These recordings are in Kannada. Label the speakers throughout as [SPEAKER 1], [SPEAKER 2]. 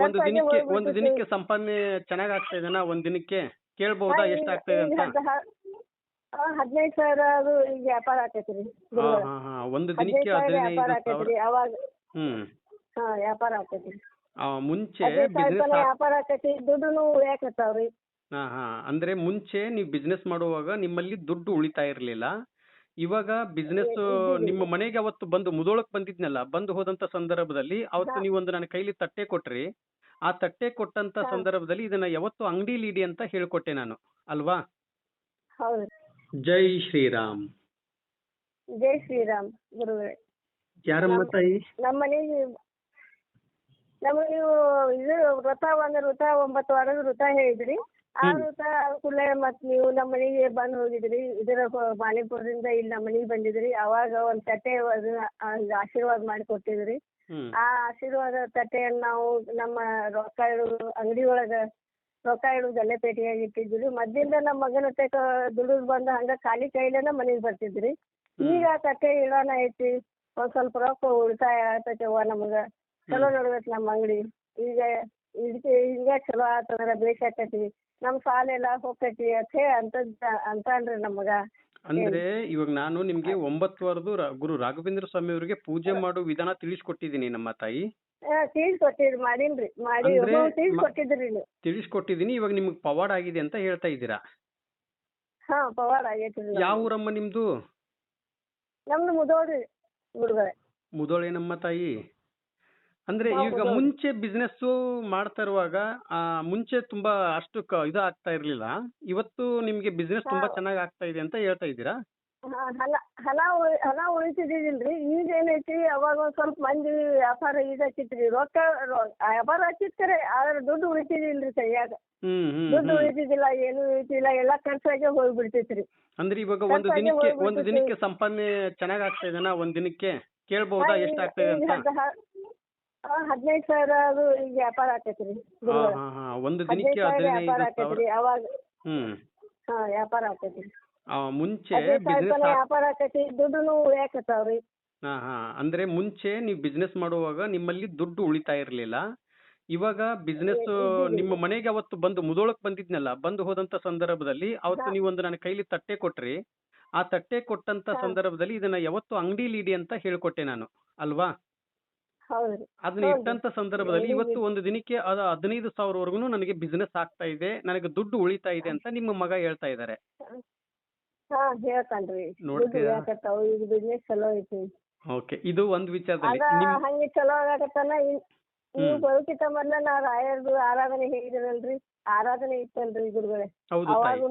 [SPEAKER 1] ಒಂದು ದಿನಕ್ಕೆ ಒಂದು ದಿನಕ್ಕೆ ಸಂಪಾದನೆ ಚೆನ್ನಾಗ್ ಆಗ್ತಾ ಇದೆನಾ? ಒಂದ್ ದಿನಕ್ಕೆ ಕೇಳ್ಬಹುದಾ ಎಷ್ಟ್ ಆಗ್ತಾ ಇದೆ ಅಂತ?
[SPEAKER 2] ಹದಿನೈದು ಸಾವಿರ ಅದು ಈಗ ವ್ಯಾಪಾರ ಆಕೈತಿ ರೀ
[SPEAKER 1] ಹಾ ಹಾ ಹಾ ಒಂದು ದಿನಕ್ಕೆ
[SPEAKER 2] ಹದಿನೈದು ಸಾವಿರ ವ್ಯಾಪಾರ
[SPEAKER 1] ಹದಿನೈದು
[SPEAKER 2] ಆಕೈತಿ
[SPEAKER 1] ಸಾವಿರ
[SPEAKER 2] ಅವಾಗ
[SPEAKER 1] ಹ್ಮ್.
[SPEAKER 2] ಹಾ ವ್ಯಾಪಾರ ಆಕೈತಿ
[SPEAKER 1] ಆ, ಮುಂಚೆ
[SPEAKER 2] ಹದಿನೈದು ಸಾವಿರ
[SPEAKER 1] ಬಿಸ್ನೆಸ್
[SPEAKER 2] ವ್ಯಾಪಾರ ಆಕೈತಿ ದುಡ್ಡುನು ಉಳಿಯಾಕತ್ತಾವ್ರಿ
[SPEAKER 1] ಹಾ ಹಾ ಅಂದ್ರೆ ಮುಂಚೆ ನೀವು ಬಿಸ್ನೆಸ್ ಮಾಡುವಾಗ ನಿಮ್ಮಲ್ಲಿ ದುಡ್ಡು ಉಳಿತಾ ಇರ್ಲಿಲ್ಲ. ಇವಾಗ ಬಿಸ್ನೆಸ್ ನಿಮ್ಮ ಮನೆಗೆ ಅವತ್ತು ಬಂದು ಮುದೋಳಕ್ ಬಂದಿದ್ನಲ್ಲ ಬಂದು ಹೋದಂತ ಸಂದರ್ಭದಲ್ಲಿ ಅವತ್ತು ನೀವು ಒಂದು ನನ್ನ ಕೈಲಿ ತಟ್ಟೆ ಕೊಟ್ರಿ. ಆ ತಟ್ಟೆ ಕೊಟ್ಟಂತ ಸಂದರ್ಭದಲ್ಲಿ ಇದನ್ನ ಯಾವತ್ತು ಅಂಗಡಿಲಿ ಇಡಿ ಅಂತ ಹೇಳ್ಕೊಟ್ಟೆ ನಾನು ಅಲ್ವಾ? ಜೈ ಶ್ರೀರಾಮ್.
[SPEAKER 2] ಜೈ ಶ್ರೀರಾಮ್ ಗುರುಗಳೇ
[SPEAKER 1] ಯಾರಮ್ಮ ತಾಯಿ?
[SPEAKER 2] ನಮ್ಮ ಮನೆಗೆ ನೀವು ಇದು ವೃತ ಒಂದು ವೃತ ಒಂಬತ್ತು ವಾರದ ವೃತ ಹೇಳಿದ್ರಿ. ಆ
[SPEAKER 1] ಹ್ಮ್.
[SPEAKER 2] ಮತ್ತ್ ನೀವು ನಮ್ಮ ಮನೆಗೆ ಬಂದು ಹೋಗಿದ್ರಿ ಇದರ ಮಾಲಿಪುರದಿಂದ ಇಲ್ಲಿ ನಮ್ಮ ಮನೆಗೆ ಬಂದಿದ್ರಿ ಅವಾಗ ಒಂದ್ ತಟ್ಟೆ ಆಶೀರ್ವಾದ ಮಾಡಿ ಕೊಟ್ಟಿದ್ರಿ. ಆ ಆಶೀರ್ವಾದ ತಟ್ಟೆಯನ್ನ ನಾವು ನಮ್ಮ ರೊಕ್ಕ ಇಡೋದು ಅಂಗಡಿ ಒಳಗ ರೊಕ್ಕ ಇಡೋದು ಗಲ್ಲೆಪೇಟೆಯಾಗಿ ಇಟ್ಟಿದ್ವಿ ಮದ್ದಿಂದ ನಮ್ಮ ಮಗನ ತಕ ದುಡಿದು ಬಂದ ಹಂಗ ಖಾಲಿ ಕೈಲೇನ ಮನೆಗೆ ಬರ್ತಿದ್ರಿ. ಈಗ ಆ ತಟ್ಟೆ ಇಡೋಣ ಐತಿ ಒಂದ್ ಸ್ವಲ್ಪ ರೊಕ್ಕ ಉಳಿತಾಯ ಅವ್ವ ನಮಗ. ಚಲೋ ನಡ್ದೈತಿ ನಮ್ಮ ಅಂಗಡಿ. ಈಗ ಇದಕ್ಕೆ ಹಿಂಗ ಚಲೋ ಆತಂದ್ರ ಬೇಷ್ ಆಕೈತಿ ನಮ್ ಸಾಲೆಲ್ಲ ಹೋಗ್ತೈತಿ ಹೋಗ್ತೈತಿ ಅಂತ ಅಂತಾನ್ರಿ ನಮ್ಮ ಮಗ
[SPEAKER 1] ಅಂದ್ರೆ ಇವಾಗ ನಾನು ನಿಮ್ಗೆ ಒಂಬತ್ತು ವಾರದ ರ- ಗುರು ರಾಘವೇಂದ್ರ ಸ್ವಾಮಿ ಅವರಿಗೆ ಪೂಜೆ ಮಾಡೋ ವಿಧಾನ ತಿಳಿಸ್ಕೊಟ್ಟಿದ್ದೀನಿ ನಮ್ಮ ತಾಯಿ.
[SPEAKER 2] ತೀಸ್ ಕೊಟ್ಟಿದ್ರಿ ಮಾಡೀನ್ರಿ. ಮಾಡಿ
[SPEAKER 1] ಅಂದ್ರೆ
[SPEAKER 2] ತೀಸ್
[SPEAKER 1] ಮ-
[SPEAKER 2] ಕೊಟ್ಟಿದ್ರಿ ನೀವು.
[SPEAKER 1] ತಿಳಿಸ್ಕೊಟ್ಟಿದ್ದೀನಿ ಇವಾಗ ನಿಮ್ಗೆ ಪವಾಡ ಆಗಿದೆ ಅಂತ ಹೇಳ್ತಾ ಇದ್ದೀರಾ?
[SPEAKER 2] ಹಾ ಪವಾಡ ಆಗೈತಿ
[SPEAKER 1] ಯಾವ. ಊರಮ್ಮ ನಿಮ್ದು?
[SPEAKER 2] ನಮ್ದು ಮುದೋಳ್ರಿ ಹುಡುಗರೆ
[SPEAKER 1] ಮುದೋಳೇನಮ್ಮ ತಾಯಿ? ಅಂದ್ರೆ ಈಗ ಮುಂಚೆ business ಮಾಡ್ತಾ ಇರುವಾಗ ಆ ಮುಂಚೆ ತುಂಬಾ ಅಷ್ಟು ಇದು ಆಗ್ತಾ ಇರ್ಲಿಲ್ಲ. ಇವತ್ತು ನಿಮ್ಗೆ business ತುಂಬಾ ಚೆನ್ನಾಗಿ ಆಗ್ತಾ ಇದೆ ಅಂತ ಹೇಳ್ತಾ ಇದ್ದೀರಾ?
[SPEAKER 2] ಹಾ, ಹಣ ಹಣ ಉಳಿ ಹಣ ಉಳಿತಿದ್ದಿಲ್ರಿ ಈಗ ಏನೈತಿ ಅವಾಗ ಒಂದ್ ಸ್ವಲ್ಪ ಮಂದಿ ವ್ಯಾಪಾರ ಇದಾಕಿತ್ರಿ ರೊಕ್ಕ ರೊ- ವ್ಯಾಪಾರ ಖರೆ ಆದ್ರೆ ದುಡ್ಡು ಉಳಿತಿದಿಲ್ರಿ
[SPEAKER 1] ಸರಿಯಾಗ
[SPEAKER 2] ದುಡ್ಡು ಉಳಿತಿದಿಲ್ಲ ಏನು ಉಳಿತಿಲ್ಲ ಎಲ್ಲಾ ಖರ್ಚಾಗೆ ಹೋಗ್ಬಿಡ್ತೈತ್ರಿ.
[SPEAKER 1] ಅಂದ್ರೆ ಇವಾಗ ಒಂದು ದಿನಕ್ಕೆ ಒಂದು ದಿನಕ್ಕೆ ಸಂಪಾದನೆ ಚೆನ್ನಾಗ್ ಆಗ್ತಾ ಇದೆನಾ? ಒಂದ್ ದಿನಕ್ಕೆ ಕೇಳ್ಬಹುದಾ ಎಷ್ಟ್ ಆಗ್ತಾ ಇದೆ ಅಂತ?
[SPEAKER 2] ಹದಿನೈದು ಸಾವಿರ ಅದು ಈಗ ವ್ಯಾಪಾರ ಆಕೈತ್ರಿ
[SPEAKER 1] ಹಾ ಹಾ ಹಾ. ಒಂದು ದಿನಕ್ಕೆ
[SPEAKER 2] ಹದಿನೈದು ಸಾವಿರ ವ್ಯಾಪಾರ
[SPEAKER 1] ಹದಿನೈದು ಸಾವಿರ?
[SPEAKER 2] ಅವಾಗ
[SPEAKER 1] ಹ್ಮ್.
[SPEAKER 2] ಹಾ ವ್ಯಾಪಾರ ಆಕೈತ್ರಿ
[SPEAKER 1] ಆ, ಮುಂಚೆ
[SPEAKER 2] ಹದಿನೈದು ಸಾವಿರ
[SPEAKER 1] ಬಿಸ್ನೆಸ್
[SPEAKER 2] ತನಕ ವ್ಯಾಪಾರ ಆಕೈತಿ ದುಡ್ಡುನು ಉಳಿಯಾಕತ್ತಾವ್ರಿ
[SPEAKER 1] ಹಾ ಹಾ. ಅಂದ್ರೆ ಮುಂಚೆ ನೀವು ಬಿಸ್ನೆಸ್ ಮಾಡುವಾಗ ನಿಮ್ಮಲ್ಲಿ ದುಡ್ಡು ಉಳಿತಾ ಇರಲಿಲ್ಲ. ಇವಾಗ ಬಿಸ್ನೆಸ್ ನಿಮ್ಮ ಮನೆಗೆ ಅವತ್ತು ಬಂದು ಮುದೋಳಕ್ ಬಂದಿದ್ನಲ್ಲ ಬಂದು ಹೋದಂತ ಸಂದರ್ಭದಲ್ಲಿ ಅವತ್ತು ನೀವೊಂದು ನನ್ನ ಕೈಲಿ ತಟ್ಟೆ ಕೊಟ್ರಿ. ಆ ತಟ್ಟೆ ಕೊಟ್ಟಂತ ಸಂದರ್ಭದಲ್ಲಿ ಇದನ್ನ ಯಾವತ್ತು ಅಂಗಡಿಲಿ ಇಡಿ ಅಂತ ಹೇಳ್ಕೊಟ್ಟೆ ನಾನು ಅಲ್ವಾ? ಅದನ್ನ. ಇಟ್ಟಂತ ಸಂದರ್ಭದಲ್ಲಿ ಇವತ್ತು ಒಂದು ದಿನಕ್ಕೆ ಅದು ಹದಿನೈದು ಸಾವಿರವರೆಗೂ ನನಗೆ ಬಿಸ್ನೆಸ್ ಆಗ್ತಾ ಇದೆ ನನಗೆ ದುಡ್ಡು ಉಳಿತಾ ಇದೆ ಅಂತ ನಿಮ್ಮ ಮಗ ಹೇಳ್ತಾ ಇದ್ದಾರೆ.
[SPEAKER 2] ಹಾ ಹೇಳ್ತಾನ್ರಿ ದುಡ್ಡು? ಉಳಿಯಾಕತ್ತಾವ ಈಗ ಬಿಸ್ನೆಸ್ ಚಲೋ ಐತಿ.
[SPEAKER 1] ಓಕೆ ಇದು ಒಂದು ವಿಚಾರದಲ್ಲಿ
[SPEAKER 2] ಅದ
[SPEAKER 1] ನಿಮ್
[SPEAKER 2] ಹಂಗೆ ಚಲೋ ಆಗಕತ್ತಾನ ನೀವು. ಬರೋಕಿಂತ ಮೊದ್ಲ ನಾ ರಾಯರ್ದು ಆರಾಧನೆ ಹೇಳಿದ್ರಲ್ರಿ ಆರಾಧನೆ ಇತ್ತಲ್ರಿ ಗುರುಗಳೇ.
[SPEAKER 1] ಹೌದು ತಾಯಿ.
[SPEAKER 2] ಅವಾಗ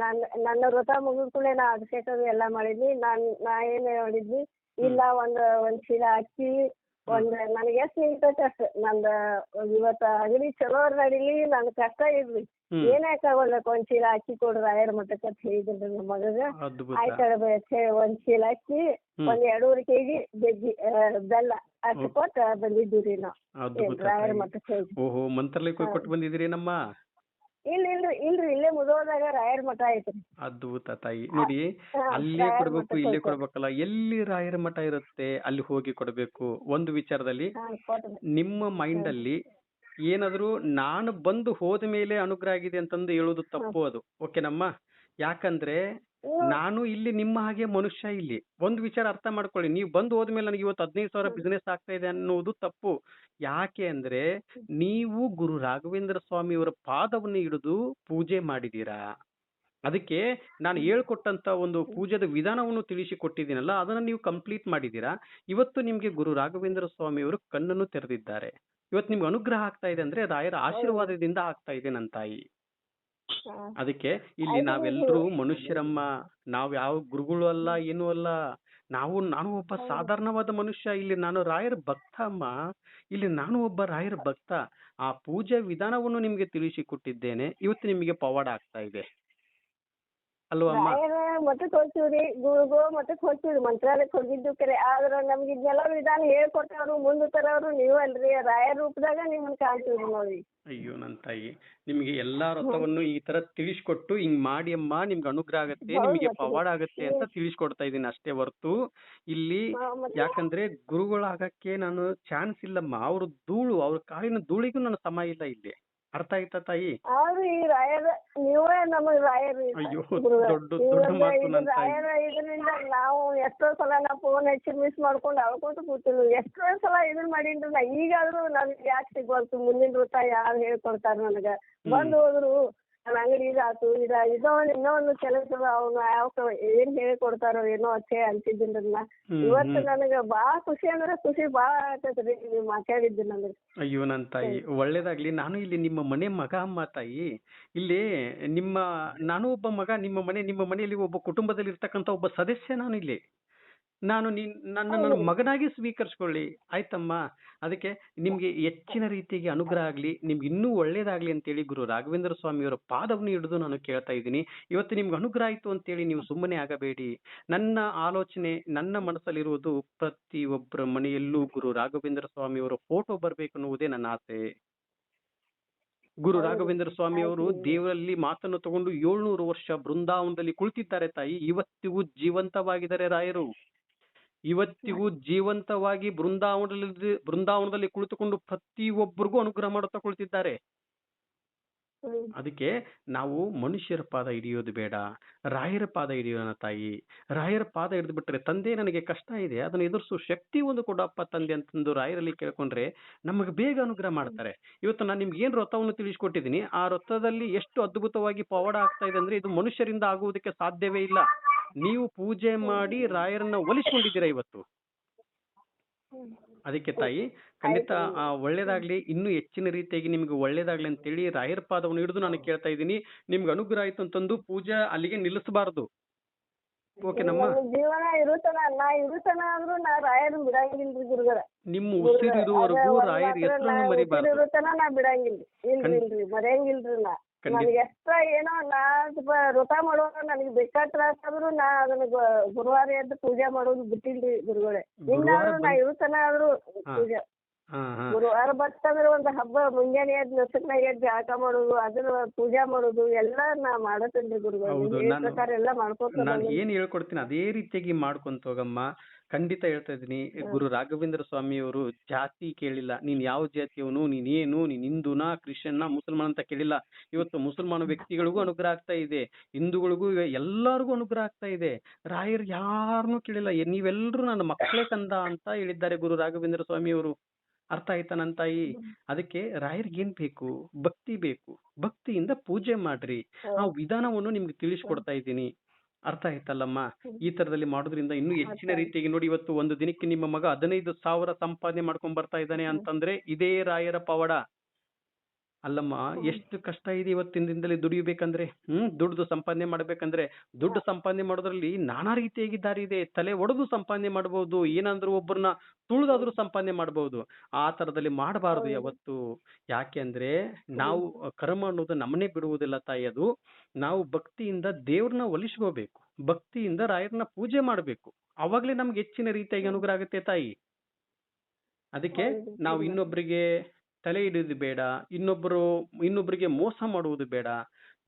[SPEAKER 2] ನಾ ನನ್ನ ವ್ರತ ಮುಗಿದ ಕೂಡಲೇ ನಾ ಅಭಿಷೇಕ ಎಲ್ಲಾ ಮಾಡಿದ್ವಿ ನಾನ್ ನಾ ಏನ್ ಮಾಡಿದ್ನಿ ಇಲ್ಲ ಒಂದ್ ಒಂದ್ ಚೀಲ ಅಕ್ಕಿ ಒಂದ್ ನನಗೆ ಎಷ್ಟ್ ನಿಂತೈತೆ ಅಷ್ಟ್. ನಂದ ಇವತ್ತ ಅಂಗಡಿ ಚಲೋ ನಡೀಲಿ ನನ್ ಕಷ್ಟ ಇರ್ಲಿ.
[SPEAKER 1] ಏನೇ
[SPEAKER 2] ತಗೊಳ್ಬೇಕು? ಒಂದ್ ಚೀಲ ಅಕ್ಕಿ ಕೊಡ್ರಿ ರಾಯರ್ ಮಠಕ್ಕೆ ಅಂತ ಹೇಳಿದ್ರಿ ನಮ್ಮ ಮಗಗ.
[SPEAKER 1] ಅದ್ಭುತ.
[SPEAKER 2] ಆಯ್ತು ಒಂದ್ ಚೀಲ ಅಕ್ಕಿ. ಒಂದ್ ಎರಡೂವರೆ ಕೆಜಿ ಬೆಜ್ಜಿ ಆ, ಬೆಲ್ಲ ಅಷ್ಟು. ಕೊಟ್ಟ ಬಂದಿದ್ದೀವಿ ನಾವು.
[SPEAKER 1] ಅದ್ಭುತ
[SPEAKER 2] ರಾಯರ
[SPEAKER 1] ತಾಯಿ.
[SPEAKER 2] ಮಠಕ್ಕೆ ಹೋಗಿ
[SPEAKER 1] ಓಹೋ ಮಂತ್ರಾಲಯಕ್ಕೆ ಹೋಗಿ ಕೊಟ್ಟು
[SPEAKER 2] ಇಲ್ಲ ಇಲ್ರಿ ಇಲ್ರಿ ಇಲ್ಲೇ ಮುದೋಳದಾಗ ರಾಯರ ಮಠ ಐತ್ರಿ.
[SPEAKER 1] ಅದ್ಭುತ ತಾಯಿ. ನೋಡಿ ಅಲ್ಲಿ ಕೊಡ್ಬೇಕು ಇಲ್ಲೇ ಕೊಡ್ಬೇಕಲ್ಲ ಎಲ್ಲಿ ರಾಯರ ಮಠ ಇರುತ್ತೆ ಅಲ್ಲಿ ಹೋಗಿ ಕೊಡ್ಬೇಕು. ಒಂದು ವಿಚಾರದಲ್ಲಿ ನಿಮ್ಮ ಮೈಂಡ್ ಅಲ್ಲಿ ಏನಾದ್ರು ನಾನು ಬಂದು ಹೋದ ಮೇಲೆ ಅನುಗ್ರಹ ಆಗಿದೆ ಅಂತಂದು ಹೇಳೋದು ತಪ್ಪು ಅದು. ಓಕೆನಮ್ಮ? ಯಾಕಂದ್ರೆ ನಾನು ಇಲ್ಲಿ ನಿಮ್ಮ ಹಾಗೆ ಮನುಷ್ಯ ಇಲ್ಲಿ. ಒಂದು ವಿಚಾರ ಅರ್ಥ ಮಾಡ್ಕೊಳ್ಳಿ. ನೀವು ಬಂದು ಹೋದ್ಮೇಲೆ ನನಗೆ ಇವತ್ತು ಹದಿನೈದು ಸಾವಿರ ಬಿಸ್ನೆಸ್ ಆಗ್ತಾ ಇದೆ ಅನ್ನೋದು ತಪ್ಪು. ಯಾಕೆ ಅಂದ್ರೆ ನೀವು ಗುರು ರಾಘವೇಂದ್ರ ಸ್ವಾಮಿಯವರ ಪಾದವನ್ನು ಹಿಡಿದು ಪೂಜೆ ಮಾಡಿದೀರಾ ಅದಕ್ಕೆ ನಾನು ಹೇಳ್ಕೊಟ್ಟಂತ ಒಂದು ಪೂಜೆದ ವಿಧಾನವನ್ನು ತಿಳಿಸಿ ಕೊಟ್ಟಿದ್ದೀನಲ್ಲ ಅದನ್ನ ನೀವು ಕಂಪ್ಲೀಟ್ ಮಾಡಿದೀರಾ ಇವತ್ತು ನಿಮ್ಗೆ ಗುರು ರಾಘವೇಂದ್ರ ಸ್ವಾಮಿಯವರು ಕಣ್ಣನ್ನು ತೆರೆದಿದ್ದಾರೆ. ಇವತ್ತು ನಿಮ್ಗೆ ಅನುಗ್ರಹ ಆಗ್ತಾ ಇದೆ ಅಂದ್ರೆ ರಾಯರ ಆಶೀರ್ವಾದದಿಂದ ಆಗ್ತಾ ಇದೆ ನನ್ನ ತಾಯಿ. ಅದಕ್ಕೆ ಇಲ್ಲಿ
[SPEAKER 2] ಅದು
[SPEAKER 1] ನಾವೆಲ್ಲರೂ ಮನುಷ್ಯರಮ್ಮ ನಾವ್ ಯಾವ ಗುರುಗಳು ಅಲ್ಲ ಏನು ಅಲ್ಲ ನಾವು ನಾನು ಒಬ್ಬ. ಸಾಧಾರಣವಾದ ಮನುಷ್ಯ ಇಲ್ಲಿ ನಾನು ರಾಯರ ಭಕ್ತ ಅಮ್ಮ ಇಲ್ಲಿ ನಾನು ಒಬ್ಬ ರಾಯರ ಭಕ್ತ ಆ ಪೂಜೆ ವಿಧಾನವನ್ನು ನಿಮಗೆ ತಿಳಿಸಿ ಕೊಟ್ಟಿದ್ದೇನೆ ಇವತ್ತು ನಿಮಗೆ ಪವಾಡ ಆಗ್ತಾ ಇದೆ ಅಲ್ವಾ
[SPEAKER 2] ಮಠಕ್ಕೆ ಹೋಗ್ತೀವ್ರಿ ಗುರುಗಳು ಮಠಕ್ಕೆ ಹೋಗ್ತೀವ್ರಿ ಮಂತ್ರಾಲಯಕ್ಕೆ ಹೋಗಿದ್ದು ಕರೆ. ಆದ್ರ ನಮ್ಗೆ ಇದನ್ನೆಲ್ಲ ವಿಧಾನ ಹೇಳ್ಕೊಟ್ಟವ್ರು ಮುಂದೆ ತರವ್ರು ನೀವ್ ಅಲ್ರಿ. ರಾಯ ರೂಪದಾಗ ನಿಮ್ಮನ್ನ ಕಾಣ್ತೀವ್ರಿ ನೋಡಿ
[SPEAKER 1] ಅಯ್ಯೋ ನನ್ನ ತಾಯಿ. ನಿಮಗೆ ಎಲ್ಲಾ ವ್ರತವನ್ನು ಈ ತರ ತಿಳಿಸ್ಕೊಟ್ಟು ಹಿಂಗ್ ಮಾಡಿ ಅಮ್ಮ ನಿಮ್ಗೆ ಅನುಗ್ರಹ ಆಗತ್ತೆ ನಿಮಗೆ
[SPEAKER 2] ಮತ್ತೆ.
[SPEAKER 1] ಪವಾಡ ಆಗತ್ತೆ ಅಂತ ತಿಳಿಸ್ಕೊಡ್ತಾ ಇದ್ದೀನಿ ಅಷ್ಟೇ ಹೊರತು. ಇಲ್ಲಿ
[SPEAKER 2] ಮತ್ತೆ?
[SPEAKER 1] ಯಾಕಂದ್ರೆ ಗುರುಗಳಾಗಕ್ಕೆ ನಾನು ಚಾನ್ಸ್ ಇಲ್ಲಮ್ಮ. ಅವ್ರ ಧೂಳು ಅವ್ರ ಕಾಲಿನ ಧೂಳಿಗೂ ನನ್ನ ಸಮ ಇಲ್ಲ ಇಲ್ಲಿ. ಅರ್ಥ ಆಯ್ತಾ ತಾಯಿ?
[SPEAKER 2] ಆದ್ರೂ ಈ ರಾಯರ ನೀವೇ ನಮಗ್ ರಾಯರು
[SPEAKER 1] ಅಯ್ಯೋ, ದೊಡ್ಡ- ದೊಡ್ಡ ಮಾತು ತಾಯಿ.
[SPEAKER 2] ರಾಯರ ಇದರಿಂದ ನಾವು ಎಷ್ಟೋ ಸಲ ನಾ ಫೋನ್ ಹಚ್ಚಿ ಮಿಸ್ ಮಾಡ್ಕೊಂಡು ಅಳ್ಕೊಂತ ಕೂತಿದ್ವಿ ಎಷ್ಟೋ ಸಲ ಇದನ್ ಮಾಡೀನ್ರಿ ನಾ ಈಗಾದ್ರೂ ನನ್ಗೆ ಯಾಕೆ ಸಿಗ್ಬಾರ್ದು ಮುಂದಿನ ವೃತ್ತ ಯಾರು ಹೇಳ್ಕೊಡ್ತಾರ ನನಗ? ಬಂದ್ ಹೋದ್ರು ನನ್ನ ಅಂಗಡಿ ಇದಾತು ಇದ ಇದೋ ಇನ್ನೂ ಒಂದು ಕೆಲಸ ಅವ್ನು ಯಾವ ಏನ್ ಹೇಳ್ಕೊಡ್ತಾರೋ ಏನೋ ಅಷ್ಟೇ
[SPEAKER 1] ಹ್ಮ್,
[SPEAKER 2] ಇವತ್ತು. ನನಗ ಬಾಳ ಖುಷಿ ಅಂದ್ರೆ ಖುಷಿ ಬಾಳ ಆಗ್ತೈತ್ರಿ ನೀವ್ ಮಾತಾಡಿದ್ದು ನನಗೆ.
[SPEAKER 1] ಅಯ್ಯೋ ನನ್ನ ತಾಯಿ ಒಳ್ಳೇದಾಗ್ಲಿ. ನಾನು ಇಲ್ಲಿ ನಿಮ್ಮ ಮನೆ ಮಗ ಅಮ್ಮ ತಾಯಿ. ಇಲ್ಲಿ ನಿಮ್ಮ ನಾನು ಒಬ್ಬ ಮಗ ನಿಮ್ಮ ಮನೆ ನಿಮ್ಮ ಮನೆಯಲ್ಲಿ ಒಬ್ಬ ಕುಟುಂಬದಲ್ಲಿ ಇರ್ತಕ್ಕಂತ ಒಬ್ಬ ಸದಸ್ಯ ನಾನು ಇಲ್ಲಿ. ನಾನು ನೀನ್ ನನ್ನ ನನ್ನ ಮಗನಾಗಿ ಸ್ವೀಕರಿಸ್ಕೊಳ್ಳಿ. ಆಯ್ತಮ್ಮ. ಅದಕ್ಕೆ ನಿಮ್ಗೆ ಹೆಚ್ಚಿನ ರೀತಿಗೆ ಅನುಗ್ರಹ ಆಗ್ಲಿ ನಿಮ್ಗೆ ಇನ್ನೂ ಒಳ್ಳೇದಾಗ್ಲಿ ಅಂತೇಳಿ ಗುರು ರಾಘವೇಂದ್ರ ಸ್ವಾಮಿಯವರ ಪಾದವನ್ನು ಹಿಡಿದು ನಾನು ಕೇಳ್ತಾ ಇದ್ದೀನಿ. ಇವತ್ತು ನಿಮ್ಗೆ ಅನುಗ್ರಹ ಆಯ್ತು ಅಂತೇಳಿ ನೀವು ಸುಮ್ಮನೆ ಆಗಬೇಡಿ. ನನ್ನ ಆಲೋಚನೆ ನನ್ನ ಮನಸ್ಸಲ್ಲಿರುವುದು ಪ್ರತಿ ಒಬ್ಬರ ಮನೆಯಲ್ಲೂ ಗುರು ರಾಘವೇಂದ್ರ ಸ್ವಾಮಿಯವರ ಫೋಟೋ ಬರಬೇಕು ಅನ್ನುವುದೇ ನನ್ನ ಆಸೆ. ಗುರು ರಾಘವೇಂದ್ರ ಸ್ವಾಮಿ ಅವರು ದೇವರಲ್ಲಿ ಮಾತನ್ನು ತಗೊಂಡು ಏಳ್ನೂರು ವರ್ಷ ಬೃಂದಾವನದಲ್ಲಿ ಕುಳಿತಿದ್ದಾರೆ ತಾಯಿ. ಇವತ್ತಿಗೂ ಜೀವಂತವಾಗಿದ್ದಾರೆ ರಾಯರು. ಇವತ್ತಿಗೂ ಜೀವಂತವಾಗಿ ಬೃಂದಾವನದಲ್ಲಿ ಬೃಂದಾವನದಲ್ಲಿ ಕುಳಿತುಕೊಂಡು ಪ್ರತಿಯೊಬ್ಬರಿಗೂ ಅನುಗ್ರಹ ಮಾಡುತ್ತಾ ಕುಳಿತಿದ್ದಾರೆ. ಅದಕ್ಕೆ ನಾವು ಮನುಷ್ಯರ ಪಾದ ಹಿಡಿಯೋದು ಬೇಡ ರಾಯರ ಪಾದ ಹಿಡಿಯೋಣ ತಾಯಿ. ರಾಯರ ಪಾದ ಹಿಡಿದು ಬಿಟ್ರೆ ತಂದೆ ನನಗೆ ಕಷ್ಟ ಇದೆ ಅದನ್ನು ಎದುರಿಸೋ ಶಕ್ತಿ ಒಂದು ಕೊಡಪ್ಪ ತಂದೆ ಅಂತಂದು ರಾಯರಲ್ಲಿ ಕೇಳ್ಕೊಂಡ್ರೆ ನಮಗೆ ಬೇಗ ಅನುಗ್ರಹ ಮಾಡ್ತಾರೆ. ಇವತ್ತು ನಾನು ನಿಮ್ಗೆ ಏನ್ ವ್ರತವನ್ನು ತಿಳಿಸ್ಕೊಟ್ಟಿದ್ದೀನಿ ಆ ವ್ರತದಲ್ಲಿ ಎಷ್ಟು ಅದ್ಭುತವಾಗಿ ಪವಾಡ ಆಗ್ತಾ ಇದೆ ಅಂದ್ರೆ ಇದು ಮನುಷ್ಯರಿಂದ ಆಗುವುದಕ್ಕೆ ಸಾಧ್ಯವೇ ಇಲ್ಲ. ನೀವು ಪೂಜೆ ಮಾಡಿ ರಾಯರನ್ನ ಒಲಿಸ್ಕೊಂಡಿದ್ದೀರಾ ಇವತ್ತು? ಅದಕ್ಕೆ ತಾಯಿ ಖಂಡಿತ. ಆ, ಒಳ್ಳೇದಾಗ್ಲಿ ಇನ್ನೂ ಹೆಚ್ಚಿನ ರೀತಿಯಾಗಿ ನಿಮ್ಗೆ ಒಳ್ಳೇದಾಗ್ಲಿ ಅಂತೇಳಿ ರಾಯರ ಪಾದವನ್ನು ಹಿಡಿದು ನಾನು ಕೇಳ್ತಾ ಇದ್ದೀನಿ. ನಿಮ್ಗೆ ಅನುಗ್ರಹ ಆಯ್ತು ಅಂತಂದು ಪೂಜೆ ಅಲ್ಲಿಗೆ ನಿಲ್ಲಿಸಬಾರದು. ಓಕೆನಮ್ಮ
[SPEAKER 2] ಜೀವನ ಇರುತ್ತನ ನಾ ಇರುತ್ತನ ಅಂದ್ರು ನಾ ರಾಯರ್ ಬಿಡಂಗಿಲ್ರಿ ಗುರುಗಳ.
[SPEAKER 1] ನಿಮ್ಮ ಉಸಿರಿರುವವರೆಗೂ ರಾಯರ ಹೆಸರನ್ನು ಮರಿಬಾರ್ದು.
[SPEAKER 2] ಇರುತ್ತನ ನಾ ಬಿಡಂಗಿಲ್ರಿ ಇಲ್ರಿ. ಇಲ್ರಿ ಮರೆಯಂಗಿಲ್ರಿ ನಾ. ನನಗೆ ಎಷ್ಟ ಏನೋ ನಾ ಸ್ವಲ್ಪ ವ್ರತ ಮಾಡುವಾಗ ನನಗೆ ಬೇಕಾದ ತ್ರಾಸ ಆದ್ರೂ ನಾ ಅದನ್ನ ಗುರುವಾರ ಎದ್ದು ಪೂಜೆ ಮಾಡೋದು ಬಿಟ್ಟಿಲ್ರಿ ಗುರುಗಳೇ. ಇನ್ನಾದ್ರೂ ನಾ ಇರುತ್ತನ ಆದ್ರೂ. ಪೂಜೆ. ಗುರುವಾರ ಬರ್ತಂದ್ರೆ ಒಂದು ಹಬ್ಬ ಮುಂಜಾನೆ ಎದ್ದು ನಸಕ್ನಾಗ ಎದ್ದು ಜಳಕ ಮಾಡೋದು ಅದನ್ನ ಪೂಜಾ ಮಾಡೋದು ಎಲ್ಲಾ ನಾ ಮಾಡತ್ತೇನ್ರಿ ಗುರುಗಳು.
[SPEAKER 1] ಹೌದು, ನಾನು-
[SPEAKER 2] ಪ್ರಕಾರ ಎಲ್ಲಾ ಮಾಡ್ಕೊತ
[SPEAKER 1] ನಾನು ಏನ್ ಹೇಳ್ಕೊಡ್ತೀನಿ ಅದೇ ರೀತಿಯಾಗಿ ಮಾಡ್ಕೊಂತ ಹೋಗಮ್ಮ. ಖಂಡಿತ ಹೇಳ್ತಾ ಇದ್ದೀನಿ. ಗುರು ರಾಘವೇಂದ್ರ ಸ್ವಾಮಿಯವರು ಜಾತಿ ಕೇಳಿಲ್ಲ. ನೀನ್ ಯಾವ ಜಾತಿಯವನು ನೀನ್ ಏನು ನೀನ್ ಹಿಂದೂನಾ ಕ್ರಿಶ್ಚಿಯನ್ನ ಮುಸಲ್ಮಾನ್ ಅಂತ ಕೇಳಿಲ್ಲ. ಇವತ್ತು ಮುಸಲ್ಮಾನ ವ್ಯಕ್ತಿಗಳಿಗೂ ಅನುಗ್ರಹ ಆಗ್ತಾ ಇದೆ. ಹಿಂದೂಗಳಿಗೂ ಇವ- ಎಲ್ಲರಿಗೂ ಅನುಗ್ರಹ ಆಗ್ತಾ ಇದೆ. ರಾಯರ್ ಯಾರನ್ನೂ ಕೇಳಿಲ್ಲ. ಎ- ನೀವೆಲ್ಲರೂ ನನ್ನ ಮಕ್ಕಳೇ ಕಂದ ಅಂತ ಹೇಳಿದ್ದಾರೆ ಗುರು ರಾಘವೇಂದ್ರ ಸ್ವಾಮಿಯವರು. ಅರ್ಥ ಆಯ್ತಾ ನನ್ನ ತಾಯಿ? ಅದಕ್ಕೆ ರಾಯರಿಗೆ ಏನ್ ಬೇಕು? ಭಕ್ತಿ ಬೇಕು. ಭಕ್ತಿಯಿಂದ ಪೂಜೆ ಮಾಡ್ರಿ. ಆ ವಿಧಾನವನ್ನು ನಿಮ್ಗೆ ತಿಳಿಸ್ಕೊಡ್ತಾ ಇದ್ದೀನಿ. ಅರ್ಥ ಆಯ್ತಲ್ಲಮ್ಮ? ಈ ತರದಲ್ಲಿ ಮಾಡೋದ್ರಿಂದ ಇನ್ನೂ ಹೆಚ್ಚಿನ ರೀತಿಯಾಗಿ ನೋಡಿ ಇವತ್ತು ಒಂದು ದಿನಕ್ಕೆ ನಿಮ್ಮ ಮಗ ಹದಿನೈದು ಸಾವಿರ ಸಂಪಾದನೆ ಮಾಡ್ಕೊಂಡ್ ಬರ್ತಾ ಇದ್ದಾನೆ ಅಂತಂದ್ರೆ ಇದೇ ರಾಯರ ಪವಾಡ. ಅಲ್ಲಮ್ಮ ಎಷ್ಟು ಕಷ್ಟ ಇದೆ ಇವತ್ತಿನ ದಿನದಲ್ಲಿ ದುಡಿಬೇಕಂದ್ರೆ? ಹ್ಮ್ ದುಡ್ದು ಸಂಪಾದನೆ ಮಾಡ್ಬೇಕಂದ್ರೆ ದುಡ್ಡು ಸಂಪಾದನೆ ಮಾಡೋದ್ರಲ್ಲಿ ನಾನಾ ರೀತಿಯಾಗಿ ದಾರಿ ಇದೆ. ತಲೆ ಒಡೆದು ಸಂಪಾದನೆ ಮಾಡಬಹುದು ಏನಾದ್ರೂ ಒಬ್ಬರನ್ನ ತುಳಿದಾದ್ರೂ ಸಂಪಾದನೆ ಮಾಡಬಹುದು ಆ ತರದಲ್ಲಿ ಮಾಡಬಾರದು ಯಾವತ್ತು. ಯಾಕೆ ಅಂದ್ರೆ ನಾವು ಕರ್ಮ ಅನ್ನೋದು ನಮ್ಮನ್ನೇ ಬಿಡುವುದಿಲ್ಲ ತಾಯಿ ಅದು. ನಾವು ಭಕ್ತಿಯಿಂದ ದೇವ್ರನ್ನ ಒಲಿಸ್ಕೋಬೇಕು. ಭಕ್ತಿಯಿಂದ ರಾಯರನ್ನ ಪೂಜೆ ಮಾಡಬೇಕು. ಅವಾಗ್ಲೇ ನಮ್ಗೆ ಹೆಚ್ಚಿನ ರೀತಿಯಾಗಿ ಅನುಗ್ರಹ ಆಗುತ್ತೆ ತಾಯಿ. ಅದಕ್ಕೆ. ನಾವು ಇನ್ನೊಬ್ಬರಿಗೆ ತಲೆ ಹಿಡಿಯೋದು ಬೇಡ ಇನ್ನೊಬ್ಬರು ಇನ್ನೊಬ್ಬರಿಗೆ ಮೋಸ ಮಾಡುವುದು ಬೇಡ.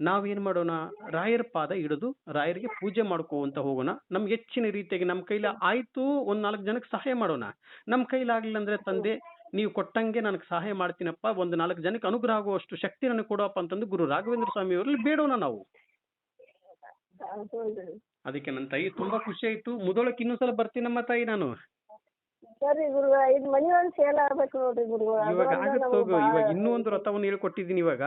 [SPEAKER 1] ನಾವೇನ್ ಮಾಡೋಣ? ರಾಯರ ಪಾದ ಹಿಡಿದು ರಾಯರಿಗೆ ಪೂಜೆ ಮಾಡ್ಕೋಂತ ಹೋಗೋಣ. ನಮ್ಗೆ ಹೆಚ್ಚಿನ ರೀತಿಯಾಗಿ ನಮ್ಮ ಕೈಲಿ ಆಯ್ತು ಒಂದ್ ನಾಲ್ಕು ಜನಕ್ಕೆ ಸಹಾಯ ಮಾಡೋಣ. ನಮ್ಮ ಕೈಲಾಗ್ಲಿಲ್ಲ ಅಂದ್ರೆ ತಂದೆ ನೀವು ಕೊಟ್ಟಂಗೆ ನನಗೆ ಸಹಾಯ ಮಾಡ್ತೀನಪ್ಪ ಒಂದು ನಾಲ್ಕು ಜನಕ್ಕೆ ಅನುಗ್ರಹ ಆಗುವಷ್ಟು ಶಕ್ತಿ ನನಗೆ ಕೊಡಪ್ಪ ಅಂತಂದು ಗುರು ರಾಘವೇಂದ್ರ ಸ್ವಾಮಿ ಅವರಲ್ಲಿ ಬೇಡೋಣ ನಾವು. ಅದಕ್ಕೆ ನನ್ನ ತಾಯಿ ತುಂಬಾ ಖುಷಿ ಆಯ್ತು. ಮುದೋಳಕ್ಕೆ ಇನ್ನೊಂದ್ಸಲ ಬರ್ತೀನಮ್ಮ ತಾಯಿ ನಾನು.
[SPEAKER 2] ಸರಿ ಗುರು ಇದು ಮನಿ ಒಂದ್ ಸೇಲ್ ಆಗ್ಬೇಕು ನೋಡ್ರಿ ಗುರುಗಳು.
[SPEAKER 1] ಇವಾಗ ಆಗುತ್ತೆ
[SPEAKER 2] ಆಗತ್ತೆ
[SPEAKER 1] ಹೋಗು
[SPEAKER 2] ಬಾಳ-
[SPEAKER 1] ಇವಾಗ ಇನ್ನೂ ಒಂದು ವ್ರತವನ್ನು ಹೇಳ್ಕೊಟ್ಟಿದ್ದೀನಿ ಇವಾಗ.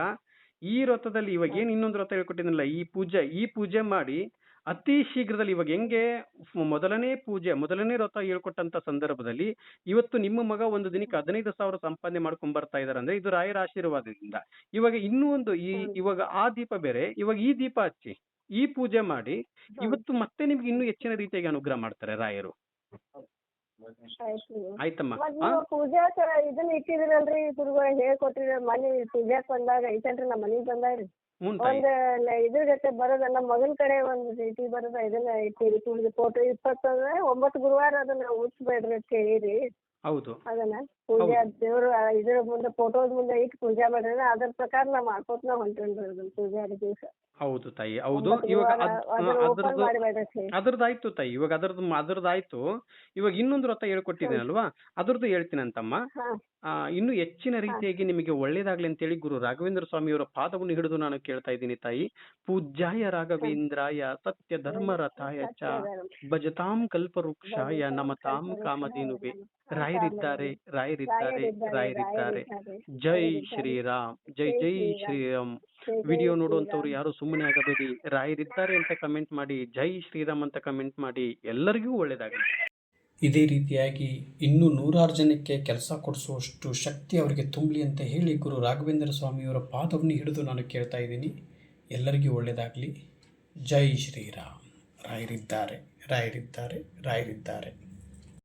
[SPEAKER 1] ಈ ವ್ರತದಲ್ಲಿ ಇವಾಗ ಏನ್ ಇನ್ನೊಂದು ವ್ರತ ಹೇಳ್ಕೊಟ್ಟಿದ್ದೀನಲ್ಲ ಈ ಪೂಜೆ ಈ ಪೂಜೆ ಮಾಡಿ ಅತಿ ಶೀಘ್ರದಲ್ಲಿ ಇವಾಗ ಹೆಂಗೆ ಫ- ಮೊದಲನೇ ಪೂಜೆ ಮೊದಲನೇ ವ್ರತ ಹೇಳ್ಕೊಟ್ಟಂತ ಸಂದರ್ಭದಲ್ಲಿ ಇವತ್ತು ನಿಮ್ಮ ಮಗ ಒಂದು ದಿನಕ್ಕೆ ಹದಿನೈದು ಸಾವಿರ ಸಂಪಾದನೆ ಮಾಡ್ಕೊಂಡ್ ಬರ್ತಾ ಇದಾರೆ ಅಂದ್ರೆ ಇದು ರಾಯರ ಆಶೀರ್ವಾದದಿಂದ. ಇವಾಗ ಇನ್ನೂ ಒಂದು ಈ ಇವಾಗ ಆ ದೀಪ ಬೇರೆ ಇವಾಗ ಈ ದೀಪ ಹಚ್ಚಿ ಈ ಪೂಜೆ ಮಾಡಿ ಇವತ್ತು ಮತ್ತೆ ನಿಮ್ಗೆ ಇನ್ನೂ ಹೆಚ್ಚಿನ ರೀತಿಯಾಗಿ ಅನುಗ್ರಹ ಮಾಡ್ತಾರೆ ರಾಯರು. ಆಯ್ತಮ್ಮ.
[SPEAKER 2] ಪೂಜಾ ಇದನ್ನ ಇಟ್ಟಿದ್ರಲ್ರಿ ಗುರುಗಳ ಹೇಳ್ಕೊಟ್ಟಿದ್ರ ಮನೆ ಪೂಜಾಕ್ ಬಂದಾಗ ಐತೇನ್ರಿ ನಮ್ಮ ಮನಿಗ್ ಬಂದಾಗ್ರಿ ಒಂದ್ ಇದ್ರ ಜೊತೆ ಬರೋದ ನಮ್ಮ ಮಗನ್ ಕಡೆ ಒಂದ್ ಚೀಟಿ ಬರೋದ ಇದನ್ನ ಇಟ್ಟಿರಿ ತುಳಿದ ಫೋಟೋ ಇಪ್ಪತ್ತಂದ್ರ ಒಂಬತ್ತು ಗುರುವಾರ ಅದನ್ನ ಉಳಿಸ್ಬೇಡ್ರಿ ಅಂತ ಹೇಳಿರಿ.
[SPEAKER 1] ಹೌದು.
[SPEAKER 2] ಅದನ್ನ ಪೂಜೆ ದೇವ್ರ ಇದ್ರ ಮುಂದೆ ಫೋಟೋದ ಮುಂದೆ ಇಟ್ಟು ಪೂಜೆ ಮಾಡಿದ್ರೆ ಅದ್ರ ಪ್ರಕಾರ ನಾ ಮಾಡ್ಕೋತ ನಾ ಹೊಂಟೇನ್ರಿ ಅದನ್ನ ಪೂಜೆ ಆದ ದಿವಸ.
[SPEAKER 1] ಹೌದು ತಾಯಿ ಹೌದು. ಇವಾಗ ಅದ್ರದ್ದಾಯ್ತು ತಾಯಿ ಇವಾಗ ಅದ್ರದ್ದು ಅದ್ರದ್ದಾಯ್ತು. ಇವಾಗ ಇನ್ನೊಂದು ವ್ರತ ಹೇಳ್ಕೊಟ್ಟಿದ್ದೀನಲ್ವಾ? ಅದ್ರದ್ದು ಹೇಳ್ತೀನಂತಮ್ಮ. ಆ, ಇನ್ನು ಹೆಚ್ಚಿನ ರೀತಿಯಾಗಿ ನಿಮಗೆ ಒಳ್ಳೇದಾಗ್ಲಿ ಅಂತೇಳಿ ಗುರು ರಾಘವೇಂದ್ರ ಸ್ವಾಮಿಯವರ ಪಾದವನ್ನು ಹಿಡಿದು ನಾನು ಕೇಳ್ತಾ ಇದ್ದೀನಿ ತಾಯಿ. ಪೂಜ್ಯಾಯ ರಾಘವೇಂದ್ರಾಯ ಸತ್ಯ ಧರ್ಮ ಧರ್ಮರಥಾಯ ಚ ಭಜತಾಂ ಕಲ್ಪವೃಕ್ಷಾಯ ನಮತಾಂ ಕಾಮಧೇನುವೆ. ರಾಯರಿದ್ದಾರೆ ರಾಯರಿದ್ದಾರೆ ರಾಯರಿದ್ದಾರೆ ಜೈ ಶ್ರೀರಾಮ್ ಜೈ ಜೈ ಶ್ರೀರಾಮ್. ವಿಡಿಯೋ ನೋಡುವಂತವ್ರು ಯಾರು ಸುಮ್ಮನೆ ಆಗಬೇಡಿ. ರಾಯರಿದ್ದಾರೆ ಅಂತ ಕಮೆಂಟ್ ಮಾಡಿ ಜೈ ಶ್ರೀರಾಮ್ ಅಂತ ಕಮೆಂಟ್ ಮಾಡಿ ಎಲ್ಲರಿಗೂ ಒಳ್ಳೇದಾಗಲಿ.
[SPEAKER 3] ಇದೇ ರೀತಿಯಾಗಿ ಇನ್ನೂ ನೂರಾರು ಜನಕ್ಕೆ ಕೆಲಸ ಕೊಡಿಸುವಷ್ಟು ಶಕ್ತಿ ಅವರಿಗೆ ತುಂಬಲಿ ಅಂತ ಹೇಳಿ ಗುರು ರಾಘವೇಂದ್ರ ಸ್ವಾಮಿಯವರ ಪಾದವನ್ನು ಹಿಡಿದು ನಾನು ಕೇಳ್ತಾ ಇದ್ದೀನಿ. ಎಲ್ಲರಿಗೂ ಒಳ್ಳೆಯದಾಗಲಿ. ಜೈ ಶ್ರೀರಾಮ್. ರಾಯರಿದ್ದಾರೆ ರಾಯರಿದ್ದಾರೆ ರಾಯರಿದ್ದಾರೆ.